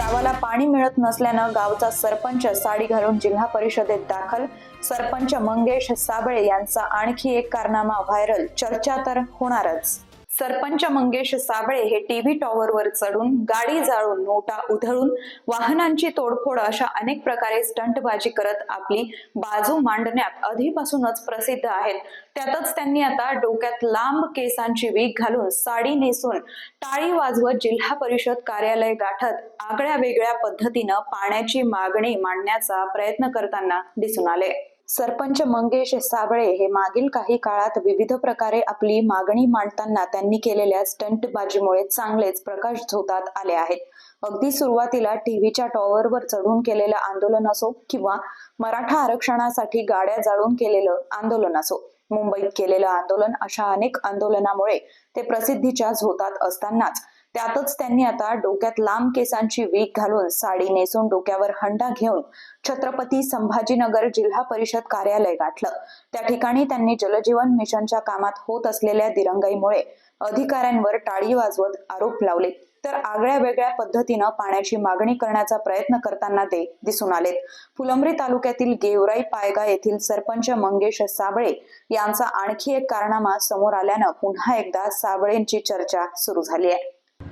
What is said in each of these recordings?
गावाला पाणी मिळत नसल्यानं गावचा सरपंच साडी घालून जिल्हा परिषदेत दाखल. सरपंच मंगेश साबळे यांचा आणखी एक कारनामा व्हायरल. चर्चा तर होणारच. सरपंच मंगेश साबळे हे टीव्ही टॉवरवर चढून गाडी जाळून नोटा उधळून वाहनांची तोडफोड अशा अनेक प्रकारे स्टंटबाजी करत आपली बाजू मांडण्यात आधीपासूनच प्रसिद्ध आहेत. त्यातच त्यांनी आता डोक्यात लांब केसांची वीक घालून साडी नेसून टाळी वाजवत जिल्हा परिषद कार्यालय गाठत आगळ्या वेगळ्या पद्धतीनं पाण्याची मागणी मांडण्याचा प्रयत्न करताना दिसून आले. सरपंच मंगेश साबळे हे मागील काही काळात विविध प्रकारे आपली मागणी मांडताना त्यांनी केलेल्या स्टंटबाजीमुळे चांगलेच प्रकाश झोतात आले आहेत. अगदी सुरुवातीला टीव्हीच्या टॉवरवर चढून केलेलं आंदोलन असो किंवा मराठा आरक्षणासाठी गाड्या जाळून केलेलं आंदोलन असो मुंबईत केलेलं आंदोलन अशा अनेक आंदोलनामुळे ते प्रसिद्धीच्या झोतात असतानाच त्यातच त्यांनी आता डोक्यात लांब केसांची वीक घालून साडी नेसून डोक्यावर हंडा घेऊन छत्रपती संभाजीनगर जिल्हा परिषद कार्यालय गाठलं. त्या ठिकाणी त्यांनी जलजीवन मिशनच्या कामात होत असलेल्या दिरंगाईमुळे अधिकाऱ्यांवर टाळी वाजवत आरोप लावले. तर आगळ्या वेगळ्या पद्धतीनं पाण्याची मागणी करण्याचा प्रयत्न करताना ते दिसून आलेत. फुलंब्री तालुक्यातील गेवराई पायगा येथील सरपंच मंगेश साबळे यांचा आणखी एक कारनामा समोर आल्यानं पुन्हा एकदा साबळेंची चर्चा सुरू झाली आहे.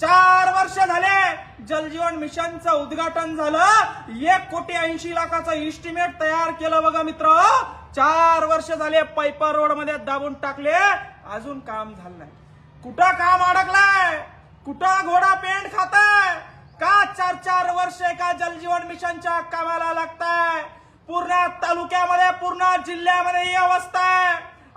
चार वर्ष झाले जलजीवन मिशनचं उद्घाटन झालं. एक कोटी ऐंशी लाखाचं इस्टिमेट तयार केलं बघा मित्र. चार वर्ष झाले पैपर रोडमध्ये दाबून टाकले. अजून काम झालं नाही. कुठं काम अडकलाय? कुठं घोडा पेंट खाताय? का चार चार वर्ष एका जलजीवन मिशनच्या कामाला लागताय? पूर्ण तालुक्यामध्ये पूर्ण जिल्ह्यामध्ये ही अवस्था आहे.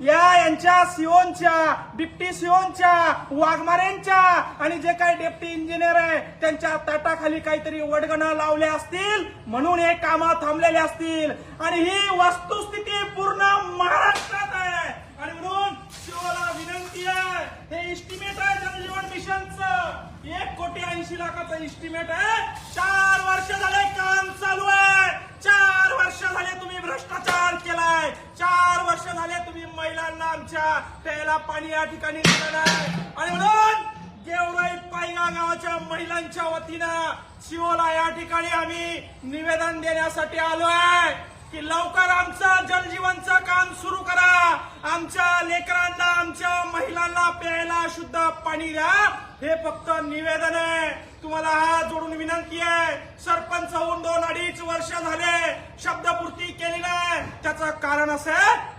या यांच्या सिओनच्या डिप्टी सिओनच्या वाघमारेंच्या आणि जे काही डेप्टी इंजिनियर आहे त्यांच्या ताटाखाली काहीतरी वडगणा लावल्या असतील म्हणून हे कामं थांबलेले असतील. आणि ही वस्तुस्थिती पूर्ण महाराष्ट्रात आहे. आणि म्हणून शिवाला विनंती आहे हे इस्टिमेट आहे जलजीवन मिशनचं. एक कोटी ऐंशी लाखाचं इस्टिमेट आहे. चार वर्ष झाले काम चालू आहे. झाले तुम्ही भ्रष्टाचार केलाय. चार वर्ष झाले तुम्ही महिलांना आमच्या प्यायला पाणी या ठिकाणी आणि म्हणून गेवराई पायगा गावाच्या महिलांच्या वतीनं शिवला या ठिकाणी आम्ही निवेदन देण्यासाठी आलो आहे की लवकर आमचं जलजीवनचं काम सुरू करा. आमच्या लेकरांना तुमच्या महिलांना प्यायला शुद्ध पाणी द्या. हे फक्त निवेदन आहे. तुम्हाला हा जोडून विनंती आहे. सरपंच होऊन दोन अडीच वर्ष झाले. शब्दपूर्ती केली नाही. त्याचं कारण असं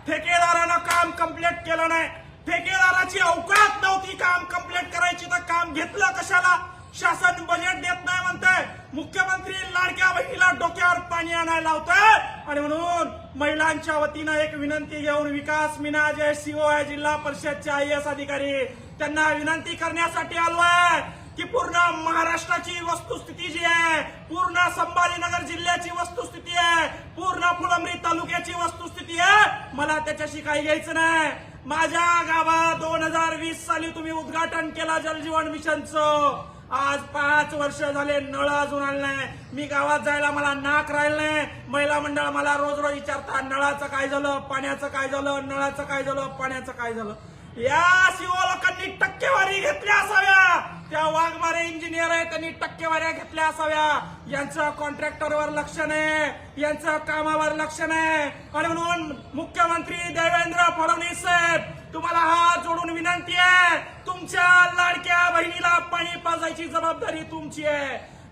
ठेकेदारानं काम कंप्लीट केलं नाही. ठेकेदाराची अवकात नव्हती काम कंप्लीट करायची तर काम घेतलं कशाला? शासन बजेट देत नाही म्हणतंय. मुख्यमंत्री लाडक्या बहिणीला डोक्यावर पाणी आणायला लावतंय. आणि म्हणून महिलांच्या वतीनं एक विनंती घेऊन विकास मीना जे सीओ आहे जिल्हा परिषदचे आय अधिकारी त्यांना विनंती करण्यासाठी आलो आहे की पूर्ण महाराष्ट्राची वस्तुस्थिती जी आहे पूर्ण संभाजीनगर जिल्ह्याची वस्तुस्थिती आहे पूर्ण फुलंब्री तालुक्याची वस्तुस्थिती आहे. मला त्याच्याशी काही घ्यायचं नाही. माझ्या गावात दोन हजार वीस साली तुम्ही उद्घाटन केला जलजीवन मिशनचं. आज पाच वर्ष झाले नळ अजून आले नाही. मी गावात जायला मला नाक राहिलं नाही. महिला मंडळ मला रोज रोज विचारतात नळाचं काय झालं पाण्याचं काय झालं नळाचं काय झालं पाण्याचं काय झालं? या सीओ लोकांनी टक्केवारी घेतल्या असाव्या. त्या वाघमारे इंजिनियर आहे त्यांनी टक्केवाऱ्या घेतल्या असाव्या. यांचं कॉन्ट्रॅक्टरवर लक्ष नाही. यांचं कामावर लक्ष नाही. आणि म्हणून मुख्यमंत्री देवेंद्र फडणवीस साहेब तुम्हाला हात जोडून विनंती आहे. तुमच्या लाडक्या बहिणीला पाणी पाजायची जबाबदारी तुमची आहे.